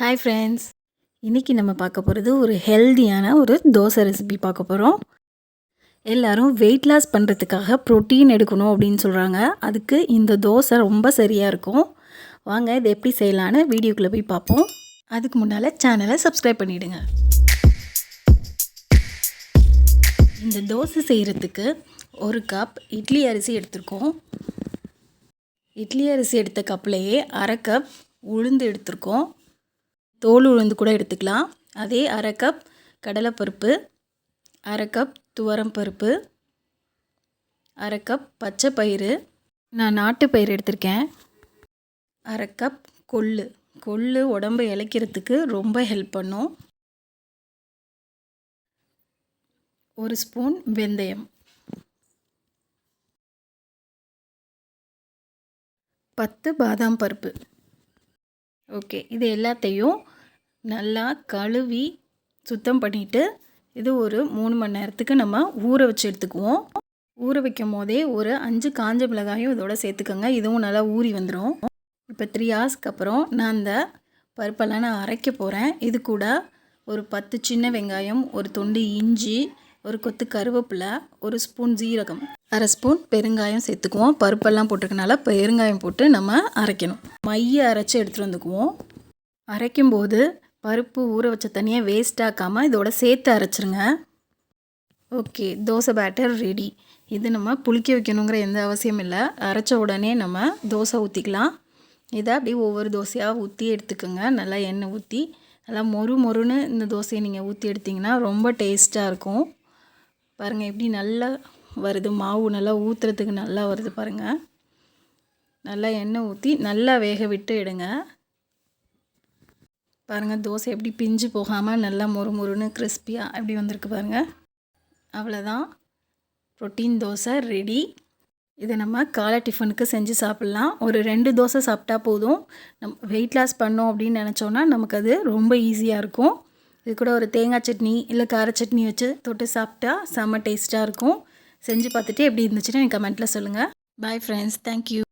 Hi friends இன்றைக்கி நம்ம பார்க்க போகிறது ஒரு ஹெல்தியான ஒரு தோசை ரெசிபி பார்க்க போகிறோம் எல்லோரும் வெயிட் லாஸ் பண்ணுறதுக்காக ப்ரோட்டீன் எடுக்கணும் அப்படின்னு சொல்கிறாங்க அதுக்கு இந்த தோசை ரொம்ப சரியாக இருக்கும். வாங்க இதை எப்படி செய்யலான்னு வீடியோக்குள்ளே போய் பார்ப்போம். அதுக்கு முன்னால் சேனலை சப்ஸ்கிரைப் பண்ணிவிடுங்க இந்த தோசை செய்கிறதுக்கு ஒரு கப் இட்லி அரிசி எடுத்திருக்கோம். இட்லி அரிசி எடுத்த கப்லேயே அரை கப் உளுந்து எடுத்திருக்கோம். தோல் உளுந்து கூட எடுத்துக்கலாம். அதே அரை கப் கடலைப்பருப்பு அரை கப் துவரம் பருப்பு அரை கப் பச்சை பயிறு. நான் நாட்டு பயிர் எடுத்திருக்கேன். அரை கப் கொள்ளு. கொள்ளு உடம்பு இளைக்கிறதுக்கு ரொம்ப ஹெல்ப் பண்ணும். ஒரு ஸ்பூன் வெந்தயம். பத்து பாதாம் பருப்பு. ஓகே. இது எல்லாத்தையும் நல்லா கழுவி சுத்தம் பண்ணிவிட்டு இது ஒரு மூணு மணி நேரத்துக்கு நம்ம ஊற வச்சு எடுத்துக்குவோம். ஊற வைக்கும் போதே ஒரு அஞ்சு காஞ்ச மிளகாயும் இதோட சேர்த்துக்கோங்க. இதுவும் நல்லா ஊறி வந்துடும் இப்போ த்ரீ ஹார்ஸ்க்கு அப்புறம் நான் அந்த பருப்பெல்லாம் நான் அரைக்க போகிறேன் இது கூட ஒரு பத்து சின்ன வெங்காயம் ஒரு துண்டு இஞ்சி ஒரு கொத்து கருவேப்பிலை ஒரு ஸ்பூன் ஜீரகம் அரை ஸ்பூன் பெருங்காயம் சேர்த்துக்குவோம். பருப்பெல்லாம் போட்டிருக்கனால பெருங்காயம் போட்டு நம்ம அரைக்கணும். மைய அரைச்சி எடுத்துகிட்டு வந்துக்குவோம். அரைக்கும்போது பருப்பு ஊற வச்ச தனியாக வேஸ்ட் ஆக்காமல் இதோட சேர்த்து அரைச்சிருங்க. ஓகே தோசை பேட்டர் ரெடி இது நம்ம புளிக்க வைக்கணுங்கிற எந்த அவசியம் இல்லை. அரைச்ச உடனே நம்ம தோசை ஊற்றிக்கலாம் இதை அப்படியே ஒவ்வொரு தோசையாக ஊற்றி எடுத்துக்கோங்க. நல்லா எண்ணெய் ஊற்றி நல்லா மொறு மொறுன்னு இந்த தோசையை நீங்கள் ஊற்றி எடுத்திங்கன்னா ரொம்ப டேஸ்ட்டாக இருக்கும். பாருங்கள் எப்படி நல்லா வருது. மாவு நல்லா ஊற்றுறதுக்கு நல்லா வருது பாருங்கள் நல்லா எண்ணெய் ஊற்றி நல்லா வேக விட்டு எடுங்க. பாருங்கள் தோசை எப்படி பிஞ்சு போகாமல் நல்லா மொறு மொறுன்னு கிறிஸ்பியாக எப்படி வந்திருக்கு பாருங்கள் அவ்வளோதான் ப்ரோட்டீன் தோசை ரெடி இதை நம்ம காலை டிஃபனுக்கு செஞ்சு சாப்பிட்லாம். ஒரு ரெண்டு தோசை சாப்பிட்டா போதும். நம் வெயிட் லாஸ் பண்ணோம் அப்படின்னு நினச்சோன்னா நமக்கு அது ரொம்ப ஈஸியாக இருக்கும். இது கூட ஒரு தேங்காய் சட்னி இல்லை கார சட்னி வச்சு தொட்டு சாப்பிட்டா செம்ம டேஸ்ட்டாக இருக்கும். செஞ்சு பார்த்துட்டு எப்படி இருந்துச்சுன்னு எனக்கு கமெண்ட்டில் சொல்லுங்கள் பாய் ஃப்ரெண்ட்ஸ் தேங்க்யூ